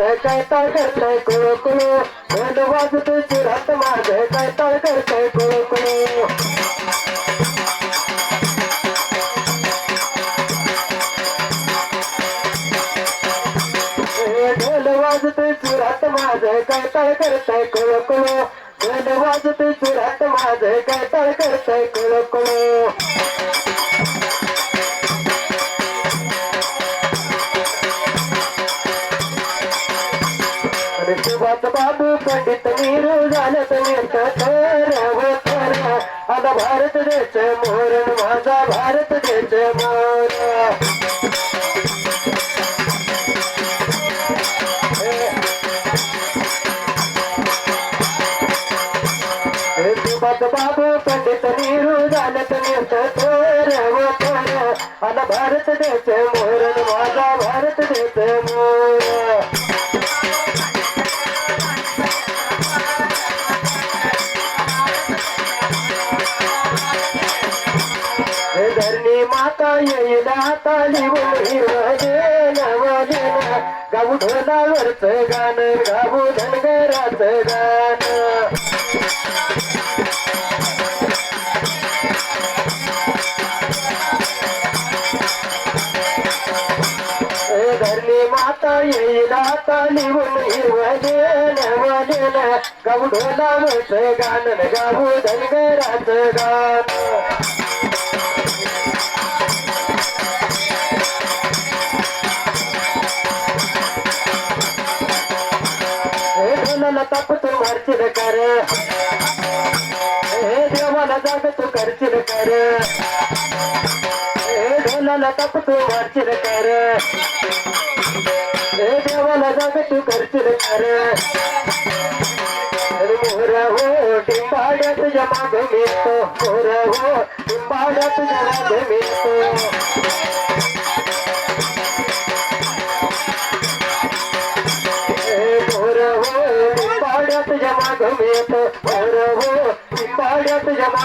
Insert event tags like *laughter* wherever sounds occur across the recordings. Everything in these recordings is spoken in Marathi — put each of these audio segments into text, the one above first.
काय ताळ करताय कुळू कुळू. ढोल वाजतोय सुरात माझं. काय ताळ करताय कुळू कुळू. ढोल वाजतोय सुरात माझं. काय ताळ करताय कुळू कुळू. ढोल वाजतोय सुरात माझं. काय ताळ करताय झालं तर भारत देश मोर माझा भारत देश मोर. गाऊ ढोलावरच गाणं गाऊ धनगराचं गाणं. हे माता येईल हाताली हिरवले नवलेन गाऊ ढोलावरच गाणं गाऊ धनगराचं गाणं. तू मारशील कर। हे देवाला जाग तू करशील कर। हे ढोलाला ताप तू मारशील कर। देवाला जाग तू कर। मोरा हो टिंबाड्या तुझ्या माग मिळतो मोरा हो टिंबाड्या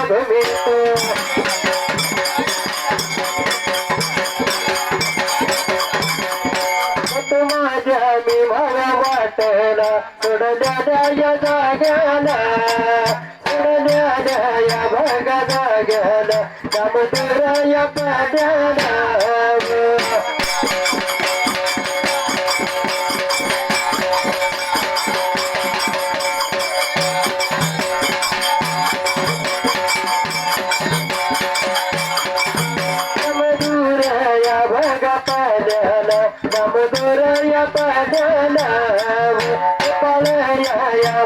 पाड्यात जमाग मिळत माझ्या मी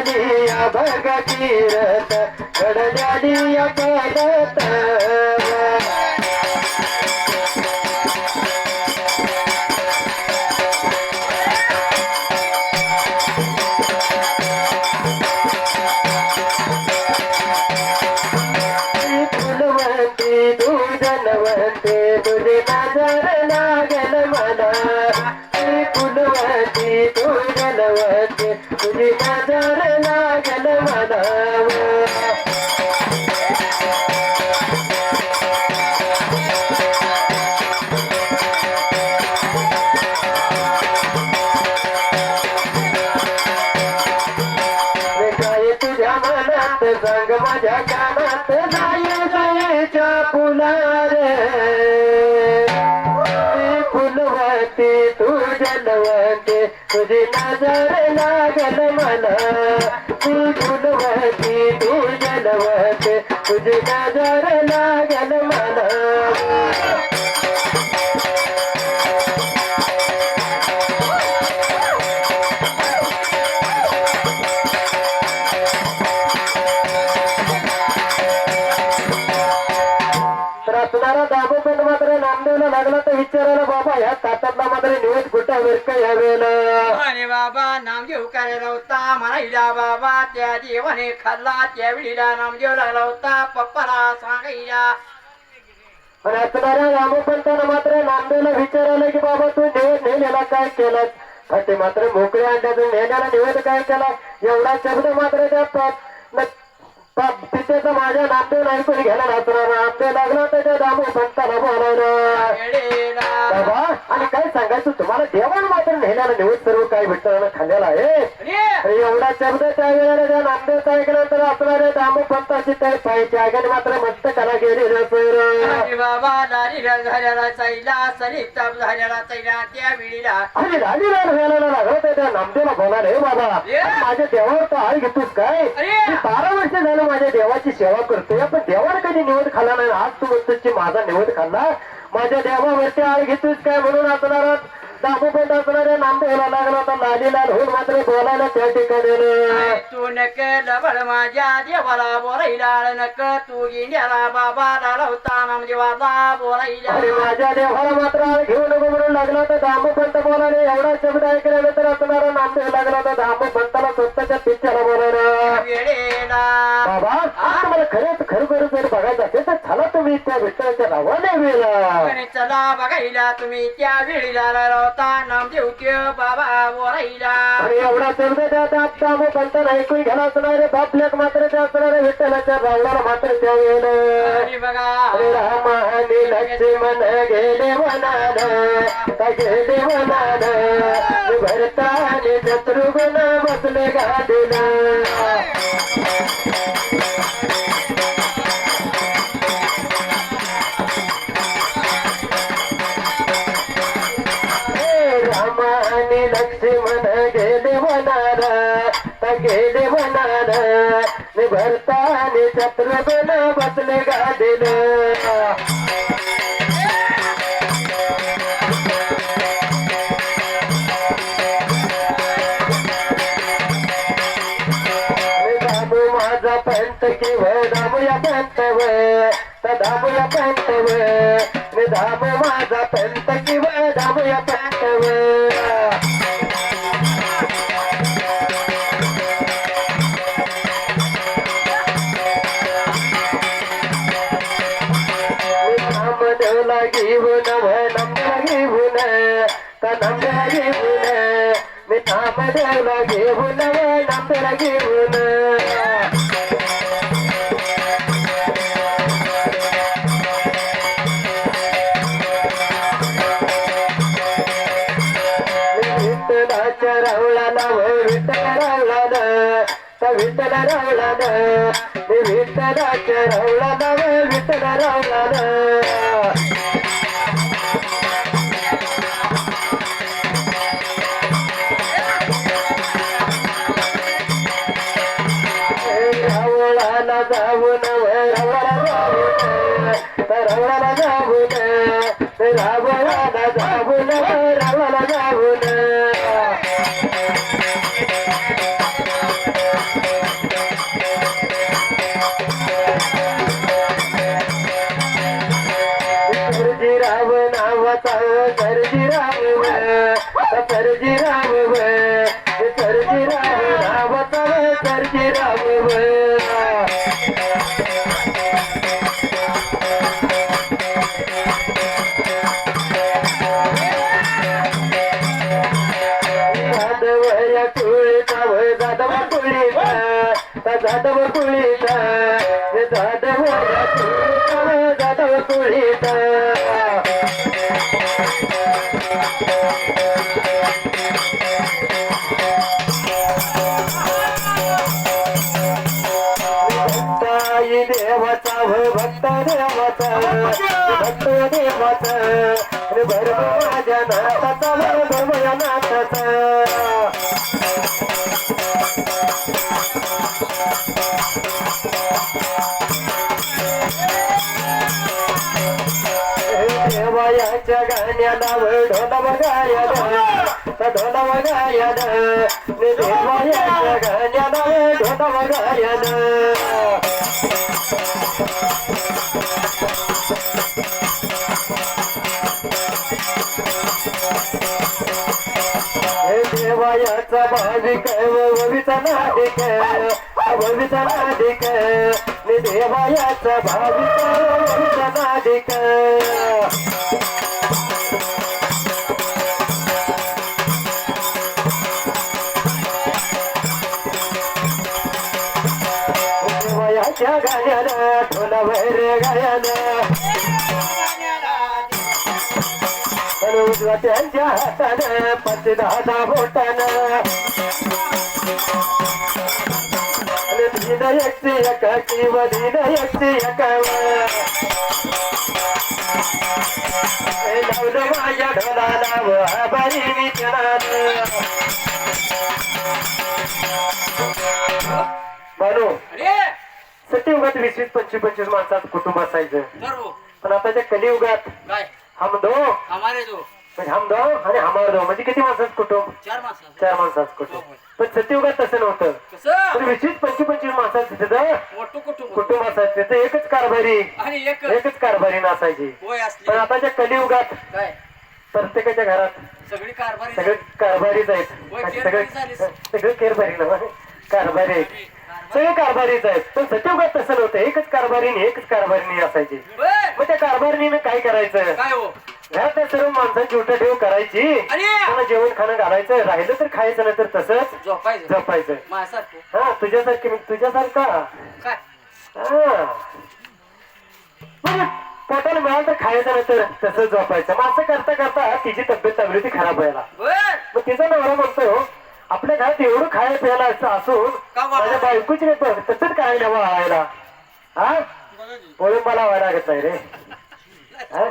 गडजालिया भगा किरत गडजालिया पदत तुझी नजर तुझी लागल मला. फुलवती तू जलवत तुझी नजर लागल मला. तर असणारा दामोदर मात्र नामदेवला लागला तर विचारायला बाबा या ताटातला मात्र निवेद विरक यावेल म्हणे बाबा नामदेव करायला होता? म्हणायला बाबा त्या देवाने खाल्ला त्या वेळीला नामदेव लागला होता. पप्पाला सांगायला आणि असणाऱ्या रामपंतानं मात्र नामदेवला विचारलं की बाबा तू निवड नेलेला काय केलं ते मात्र मोकळ्या अंड्यातून नेण्याला निवड काय केला? एवढा शब्द मात्र त्या पितेचा माझ्या नामदेव ऐकून घ्यायला नसणार. नामदेव लागला तर त्या दामू पंताला बाबा आणि काय सांगायचं? तुम्हाला नेल्याला निवड सर्व काय भेटताना खाल्लेला आहे. एवढा शब्द त्या वेळेला त्या नामदेवचा ऐकल्यानंतर असणारे दामू पंताची तर पाहिजे. आगाने मात्र मस्त कला गेलेलं सर. म्हणे बाबा लालीला झालेला चाईला सरित ताप झालेला चाईला त्या वेळीला. आणि तर त्या नामदेवला बोलायला हे बाबा. माझ्या देवावर तो आळ घेतोस काय? बारा वर्ष झालं माझ्या देवाची सेवा करतोय पण देवाने कधी निवड खाल्ला नाही. आज तू म्हणतोस माझा निवड खाल्ला. माझ्या देवावरती आळ घेतोस काय म्हणून असणार दामोपंत असणाऱ्या नामदेवला लागला होता. लाली लाल होऊन मात्र बोलायला त्या ठिकाणी. तू नक लबड माझ्या देवाला बोलायला नक. तू गिंड्याला बाबाला लावता नामदेवाला बोलायला आणि माझ्या देवाला मात्र आळ घेऊ नको म्हणून लागला तर दामोपंत बोलायला एवढा शब्द ऐकल्यानंतर असणारा नामदेव लागला होता. दामोपंताला स्वतःच्या पिच्छाला बोलायला. वेळेला. बाबा आता मला खरंच खरोखर जर बघायचं असेल तर चला तुम्ही त्या विठ्ठलाच्या नावाने वेळा म्हणे चला बघायला तुम्ही त्या वेळीला. लावता नामदेव त्यो बाबा आणि एवढा शब्द त्या त्या मग पंताना ऐकून असणारे बापल्याक मात्र त्या असणारे विठ्ठलाच्या रावणाला मात्र त्या आणि बघा राम आणि लक्ष्मण गेले वनान का गेले वनान भरता आणि शत्रुघ्न बसले गाडीला आणि शत्रुघ्न बसले गाडीला माझा पंत किंवा दाबूया पंत व दाबूया पंत व मी दाबू माझा पंत किंवा दाबूया पंत व नाम घेऊन व घेऊन विठ्ठलाच्या रावळाला व विठ्ठल रावला त्या विठ्ठलाच्या विठ्ठल सरजीराव नावाचा सरजीराव सरजीराव साई देवाचा व भक्त देवाचा हो, भक्त देवाचा हो. रे भरम माझ्या नाथाचा व भरम या देवायाच्या गाण्याला व ढोल देवायाच्या गाण्याला वयाचा भाविक भविता नादिक भविता नादिक देवायाचा भाविक भविता नादिक वयाच्या गाण्याला ठोला गायानं उजव्या त्यांच्या हातानं पाच दहा बोटानं आणि दिन एकटी एका किंवा दिन एकटी एकावर लावलं माझ्या ढोलाला व आबाई विचारानं अरे! सत्ययुगात वीस वीस पंचवीस पंचवीस माणसात कुटुंब असायचं. पण आताच्या कलियुगात काय? हम दो. हमारे दो. म्हणजे हम दो आणि हमार दो म्हणजे किती माणसात कुटुंब? चार माणसं चार माणसात कुटुंब. पण सत्ययुगात तसं नव्हतं. कसं? वीस वीस पंचवीस पंचवीस माणसात तिथं मोठं कुटुंब. कुटुंब असायचं. तिथं एकच कारभारी. आणि एक एकच कारभारी नसायची. होय पण आताच्या कलियुगात काय? प्रत्येकाच्या घरात सगळी कारभारी सगळे कारभारीच आहेत. होय, आणि सगळे केरभारी. सगळे केरभारी ना कारभारी आहेत. सगळे कारभारीच आहेत. पण सत्ययुगात तसं नव्हतं. एकच कारभारीने एकच कारभारीने असायची. मग त्या कारभारणीनं काय करायचं? काय हो? घरातल्या सर्व माणसांची उठा ठेव करायची आणि त्यांना जेवण खाणं घालायचं राहिलं तर खायचं नाही तर तसंच झोपायचं. जपायचं हा तुझ्यासारखी मी तुझ्यासारखा? काय? हा. म्हणजे पोटाला मिळालं तर खायचं नाही तर तसंच झोपायचं. मग असं करता करता तिची तब्येत चांगली होती खराब व्हायला. बर! मग तिचा नवरा म्हणतो आपल्या घरात एवढं खायला प्यायला असं असून का? माझ्या बायकोची नाही पण तसंच करायला वाळायला हा? वळुंबा लावायला लागत नाही रे. हा?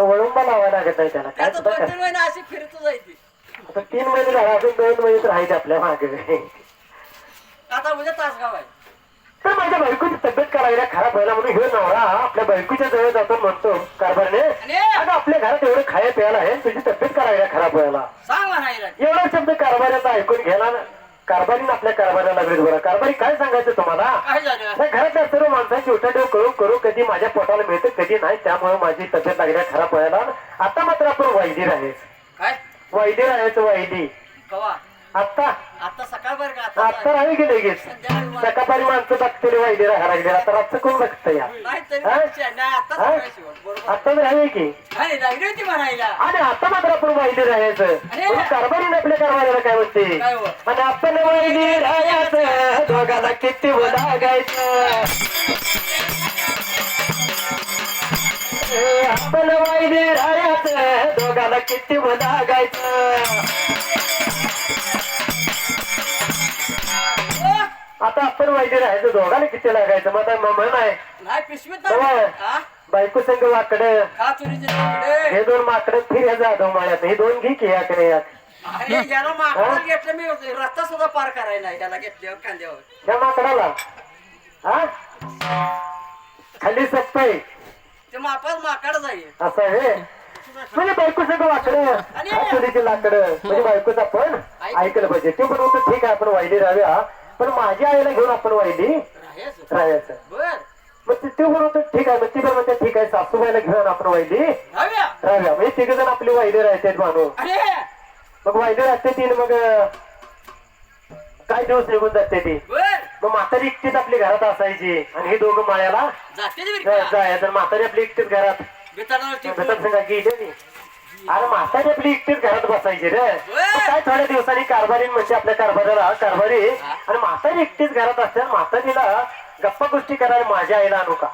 वळुंबा लावायला लागत नाही त्याला काय सुद्धा दोन तीन महिने अशी फिरत जायची आता तीन महिने झाले अजून दोन महिने तर आहेत आपल्या मागे. आता उद्या तासगाव आहे. तर माझ्या बायकोची तब्येत करायला खराब व्हायला म्हणून हे नवरा आपल्या बायकोच्या जवळ जातो म्हणतो कारभारने आणि? अगं आपल्या घरात एवढं खायला प्यायला आहे तुझी तब्येत करायला खराब व्हायला? सांग म्हणायला एवढा शब्द कारभाराचा ऐकून घ्यायला ना कारभारीनं आपल्या कारभाराला लागले बरं कारभारी काय सांगायचं तुम्हाला? काय झालं त्या घरातल्या सर्व माणसांची उठाठेव करून करू कधी माझ्या पोटाला मिळतं कधी नाही. त्यामुळे माझी तब्येत लागल्या खराब व्हायला आता मात्र आपण वायदी आहेच काय? वायदी राहायचं वायदी. कवा? आता आता सकाळ बरं का? आता आता राही की लगेच. संध्याकाळी सकाळी माणसं बघतील राहायला लागली. आता रातचं कोण बघतं या? नाही तरी हा? नाही आता हा? सकाळी शिवण, बरोबर. आता राही की? नाही लागली होती म्हणायला. आणि आता मात्र आपण वायदी राहायचं. अरे! कारभारीने आपल्या कारभाराला काय म्हणते? काय हो? आणि आपण वायदी राहायचं. दोघाला किती लागायचं. आपण वायदी राहायचं. दोघाला किती लागायचं. आता आपण वायदी राहायचं दोघाला किती लागायचं? मग आता म्हण आहे. नाही पिशवीत हो. हा? बायको संघ वाकडं. खा चोरीचे तुकडे. हे दोन माकडं फिर जाधव माळ्यात. हे दोन घे की याकडे याक अरे याला माकडं घेतलं मी रस्ता सुद्धा पार करायला याला घेतल्यावर कांद्यावर या माकडाला. हा? खाली सप्पाई ते मापास माकड जाईल. असं आहे म्हणजे बायको संघ वाकडं. चुलीची लाकडं. म्हणजे बायकोच आपण ऐकलं पाहिजे. ते पण होतं ठीक आहे आपण वायली राहाव्या पण माझ्या आईला घेऊन आपण वायली राहायचं. मग ते होतं ठीक आहे. मग ती म्हणते ठीक आहे सासूबाईला घेऊन आपण राहूया राहाव्या. म्हणजे तिघ जण आपली वायली राहते अरे! मग वायली राहते ती मग काय दिवस निघून जाते ती. मग म्हातारी एकटीच आपली घरात असायची. आणि हे दोघं माळ्याला. जायचं. म्हातारी आपली एकटीच घरात. गेली. अरे म्हातारी आपली एकटीच घरात बसायची रे. मग काय थोड्या दिवसांनी कारभारी म्हणजे आपल्या कारभाराला कारभारी? आणि म्हातारी एकटीच घरात असते आणि म्हातारीला गप्पा गोष्टी करायला माझ्या आईला आणू का?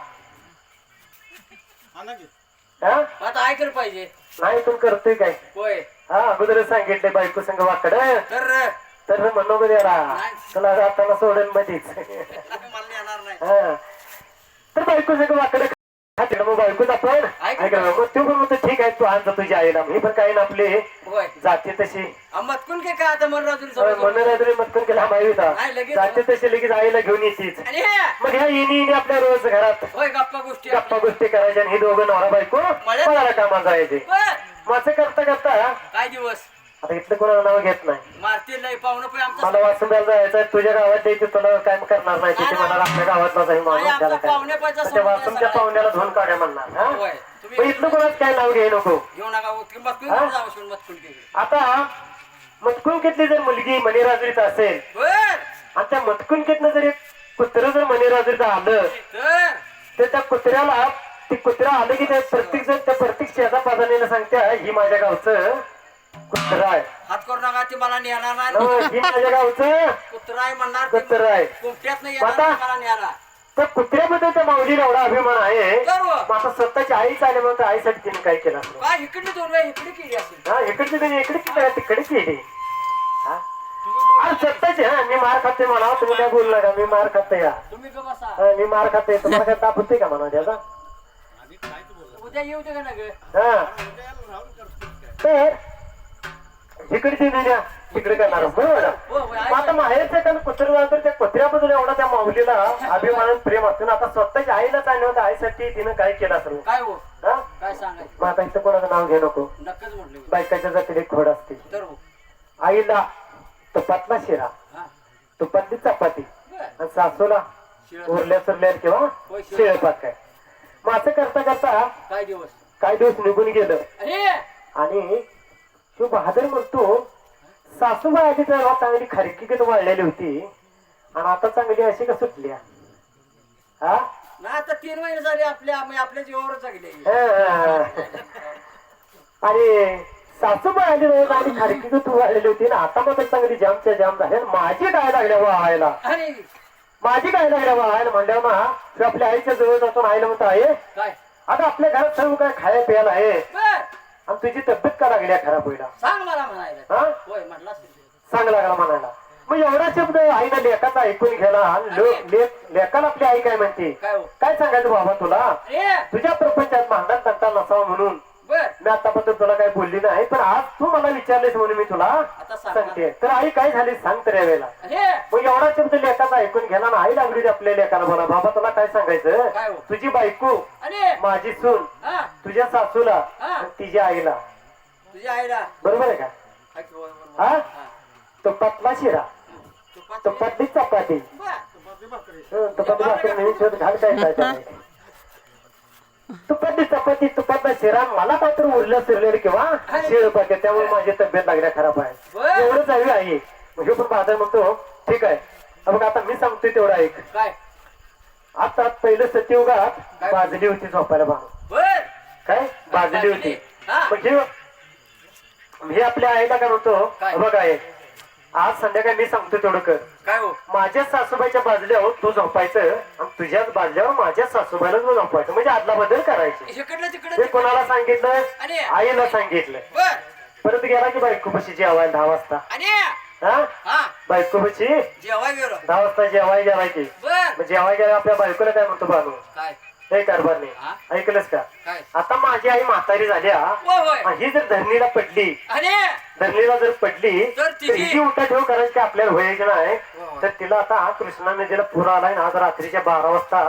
हा? आता ऐकलं पाहिजे. नाही तू करतोय काय? होय. हा अगोदर सांगितले बायको संघ वाकड. तर? तर म्हणू त्याला तुला जाताना सोडेल मधीच. मला येणार नाही. हा. तर बायको सगळं वाकडं बायकोच आपण? ऐक तो पण म्हणतो ठीक आहे तू आणजा तुझ्या आईला. मी पण काही ना आपली जाते तशी. मत्कून काय काय आता मन राजून मनोरात्री मतकन केला माहिती होता. जाते तशी लगेच आईला घेऊन येतीच. हे, मग ह्या येणी येणी आपल्या रोज घरात होय गप्पा गोष्टी गप्पा गोष्टी करायच्या आणि हे दोघं नवरा बायको? मला कामाला जायचे. असं करता करता काय दिवस? आता इथलं कोणाला नाव घेत नाही. मारतील नाही पाहुणं पण आमचा मला वासुंब्याला जायचं आहे, तुझ्या गावात द्यायची तुला काय करणार नाही तिथे म्हणाल आपल्या गावातला जाईल माणूस त्याला पाहुणे काय त्या. पाहुण्याला धुवून काढ्या म्हणणार हा? होय. इथलं कोणाच काय नाव घे नको. घेऊ नका हा? मत्कून आता मतकुंकीतली जर मुलगी मणिराजुरीत असेल बर आणि त्या मतकुंकीतनं जर एक कुत्र जर मणिराजुरीत आलं तर तर त्या कुत्र्याला ती कुत्रा आलं की ते प्रत्येक जण त्या प्रत्येक शेजा पाजाने सांगते ही माझ्या गावचं. कुत्र आहे. हात करू नका ती मला नेणार नाही. हो, माझ्या गावचं. कुत्रा आहे म्हणणार कुत्र आहे. कुमट्यात नाही आता? मला न्यायला. त्या कुत्र्याबद्दल त्या माऊलीला एवढा अभिमान आहे. सर्व मग आता स्वतःची आई चालली म्हणून त्या आईसाठी तिने काय केलं असेल? काय इकडे दोन वेळा इकडे केली असेल. हा इकडची त्याने इकडे केली तिकडे केली. हा? अरे स्वतःची हा मी मार खाते म्हणा तुम्ही काय बोलू नका मी मार खाते या तुम्ही ग बसा. हा, मी मार खाते तुम्हाला काय ताप होते का म्हणा त्याचा? उद्या येऊ दे का ना ग हा. तर इकडची दुनिया तिकडे करणार. बरोबर आहे? हो, हो, आता माहेरचं कारण कुत्र तर त्या कुत्र्याबद्दल एवढा त्या माऊलीला अभिमान प्रेम असतो. ना आता स्वतःच्या आईला चाललं होतं. आईसाठी तिनं काय केलं असेल? काय हो? काय सांगायचं? आता इथं कोणाचं नाव घेऊ नको. नक्कीच म्हटलं मी. बायकाच्या जातीला एक खोड असते. हो. आईला तुपातला शिरा तुपातली चपाती बर. आणि सासूला उरल्या सुरल्या किंवा. शिळपात काय. मग असं करता करता काय दिवस? काही दिवस निघून गेलं. आणि तो बहादर म्हणतो सासूबाई आधी तेव्हा चांगली खरकीकडे वाढलेली होती आणि आता चांगली अशी का सुटल्या? हा? ना आता तीन महिने झाले आपल्या आम्ही आपल्या जीवावर जगले. हा. आणि सासूबाई आली तेव्हा चांगली खरकीकडे वाढलेली होती ना आता मात्र चांगली जामच्या जाम झाल्या माझी काय लागल्या व्हायला आणि? माझी काय लागल्या व्हायला म्हणल्यावर ना तो आपल्या आईच्या जवळ जातो आईला म्हणतो आहे काय? आता आपल्या घरात सर्व काय खायला प्यायला आहे आणि तुझी तब्येत का लागल्या खराब होईला सांग मला म्हणायला. हा? होय म्हटलं असेल. सांग लागला म्हणायला. मग एवढा शब्द आईनं लेखाचा ऐकून घ्याला आणि लो- लेक- लेकाला आपली आई काय म्हणते? काय हो? काय सांगायचं बाबा तुला? तुझ्या प्रपंचात तंटा नसावा म्हणून. बर. मी आतापर्यंत तुला काय बोलली नाही पण आज तू मला विचारलेस म्हणून मी तुला आता सांग सांगते. तर आई काय झाली सांग तर यावेळेला अरे. मग एवढा शब्द लेखाचा ऐकून घ्याला ना आई लागली आपल्या लेखाला बोला. बाबा तुला काय सांगायचं? काय हो? तुझी बायको अरे. माझी सून हा. तुझ्या सासूला हा. आणि तिच्या आईला. तुझ्या आईला? बरोबर आहे का? बरोबर. हा? हा. तुपातला शिरा. तुपात- तुपातली चपाती. बर. हं, भाकरी नवीन शोध घाल काय काय *laughs* त्यामध्ये. तुपातली चपाती तुपातला शिरा मला मात्र उरलं फिरलेलं किंवा शिळ पाहिजे त्यामुळे माझी तब्येत लागल्या खराब आहे. एवढंच हवी आहे. म्हणजे पण बाजार म्हणतो ठीक आहे. हा बघ आता मी सांगतोय तेवढं ऐक काय? आता पहिलं सत्ययुगात बाजली होती झोपायला बर. काय? बाजली होती. हा. म्हणजे हे आपल्या आईला काय म्हणतो काय? बघ आहे आज संध्याकाळी मी सांगतो तेवढं कर. काय हो? माझ्या सासूबाईच्या बाजल्यावर तू झोपायचं. आणि तुझ्याच बाजल्यावर माझ्या सासूबाईला तू झोपायचं. म्हणजे आदला बदल करायची. इकडलं तिकडं हे कोणाला सांगितलं? आईला सांगितलं. बर. परत गेला की बायको पशी जेवायला दहा वाजता. आणि हा? हा. बायको पशी जेवाय गेलो. दहा वाजता जेवाय गेला की. बर. मग जेवाय गेला आपल्या बायकोला काय म्हणतो बानू काय? हे कारभारने हा? ऐकलंस का? काय? आता माझी आई म्हातारी झाल्या होय होय. आणि ही जर धरणीला पडली धरणीला जर पडली तर तर तिची- हिची उठा ठेव करायची की आपल्याला व्हायची नाही? हो. तर तिला आता कृष्णा नदीला पूर आलाय ना आज रात्रीच्या बारा वाजता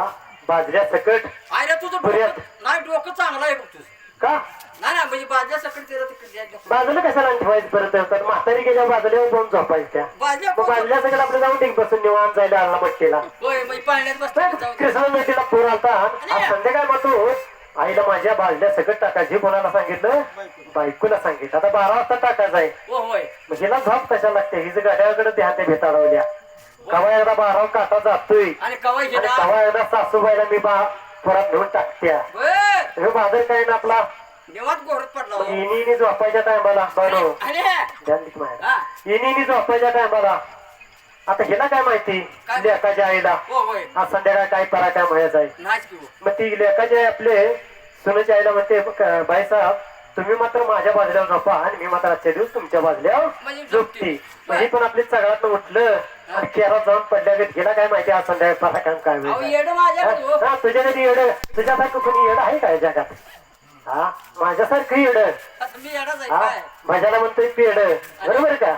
बाजऱ्या सकट आयला तुझं. डोकं नाही डोकं चांगलं आहे बघ तुझं. का? ना म्हणजे बाजल्या सकट तिला तिकडे द्यायचं. बाजूला कशाला ठेवायचं परत तर म्हातारी गेल्या बाजूला जाऊन झोपायचं त्या बाजल्या मग बाजल्या सगळं आपलं जाऊन टिंग बसून निवांत जायला आणला मटकीला. होय म्हणजे पाण्यात बसतो. कृष्णा नदीला पूर आलता. आज संध्याकाळ मग तू आईला माझ्या बाजल्या सगळं टाकायची कोणाला सांगितलं? बायकोला सांगितलं. आता बारा वाजता टाकायचं आहे. हो होय. मग हिला झोप कशा लागते? हिच गाड्याकडे ध्यान ते भेटाळवल्या कवा एकदा बाराव काटा जातोय. आणि कवाय आणि कवा एकदा सासूबाईला मी बा परत घेऊन टाकत्या. हे बाजार काय ना आपला निवांत गोरत पडला हो. इनी झोपायच्या टायमाला बनो माझ्या. हा. इनी झोपायच्या टायमाला. आता हिला काय माहिती? काय? लेकाच्या आईला. हो होय. आज संध्याकाळ काय परा काय म्हणायचं आहे नाच की हो. मग ती लेकाच्या आई आपले सुनेच्या आईला म्हणते "क- बाईसाहेब तुम्ही मात्र माझ्या बाजल्यावर झोपा आणि मी मात्र आजच्या दिवस तुमच्या बाजल्यावर म्हणजे झोपती. झोपती. म्हणजे पण आपली सगळ्यात उठलं आणि केरात जाऊन पडल्या गेला काय माहिती आज संध्याकाळी परा काम काय अहो होईल येड माझ्याकडे हो? हा तुझ्या कधी येड तुझ्यासारखं कोणी येड आहे काय जगात? हा? माझ्यासारखं येड. मी आहे हा? काय? माझ्याला म्हणतोय पेड बरोबर का?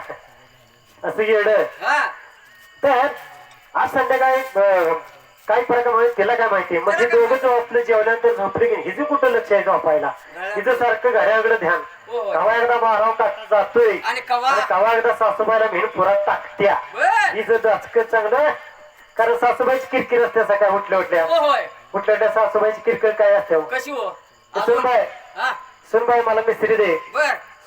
असं येड. हा. तर आज संध्याकाळी अं, काय फरक म्हणजे तिला काय माहिती म्हणजे दोघं झोपलं जेवल्यानंतर झोपले की हिचं कुठं लक्ष आहे झोपायला? हिचं सारखं घड्याकडे ध्यान. हो होय. कवा एकदा बाराव टाकत जातोय आणि कवा? आणि कवा एकदा सासूबाईला मेहून पुरात टाकत्या. बर हिचं दचक चांगलं कारण सासूबाईची किरकिर असते सकाळी उठल्या उठल्या हो होय. उठल्या उठल्या सासूबाईची किरकिर काय असते? हो? कशी हो? सुनबाई हा. सुनबाई मला मिस्त्री दे.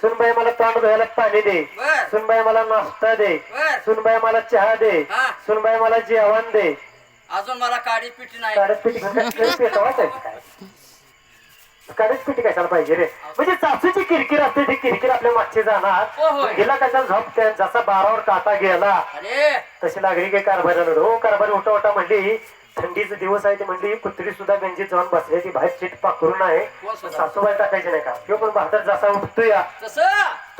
सुनबाई मला तोंड धुवायला पाणी दे. सुनबाई मला नाश्ता दे. सुनबाई मला चहा दे. हा. सुनबाई मला जेवण दे. अजून मला काडी पिटी नाही. पिठी काढत पिठी कशाला पाहिजे रे? म्हणजे सासूची किरकिर असते ती किरकिर आपल्या मागची जाणार. हो, होय. गेला कशाला झोपते? जसा बारावर काटा गेला तशी लागली काही कारभाराला हो कारभारी उठा उठा म्हणली थंडीचे दिवस आहे ते म्हणली कुत्री सुद्धा गंजीत जाऊन बसली ती बाहेर चिट पाकरून आहे? सासूबाई टाकायची नाही का? किंवा पण बहादर जसा उठतोय या,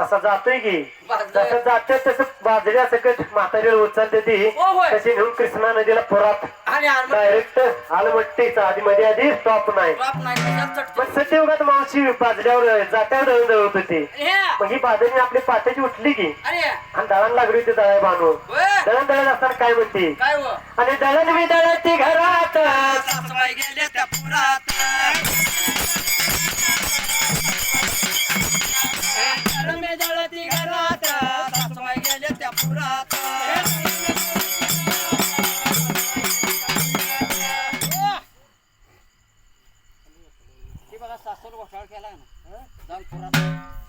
तसं जातोय की. जसं जाते तसं बाजऱ्या सकट म्हातारीला उचलते ती. तशी नेऊन कृष्णा नदीला पुरात. आणि डायरेक्ट आलमट्टीचा आधी मध्ये आधी स्टॉप नाही. सत्ययुगात मावशी बाजऱ्यावर जात्यावर दळून दळत होती. हे. मग ही बाजरी आपली पाट्याची उठली की. अरे. आणि दळण लागली होती दळा बांधून. बर दळण दळत असताना काय म्हणते? काय हो? आणि दळण मी दळती घरात. सासूबाई गेल्या त्या पुरात. हे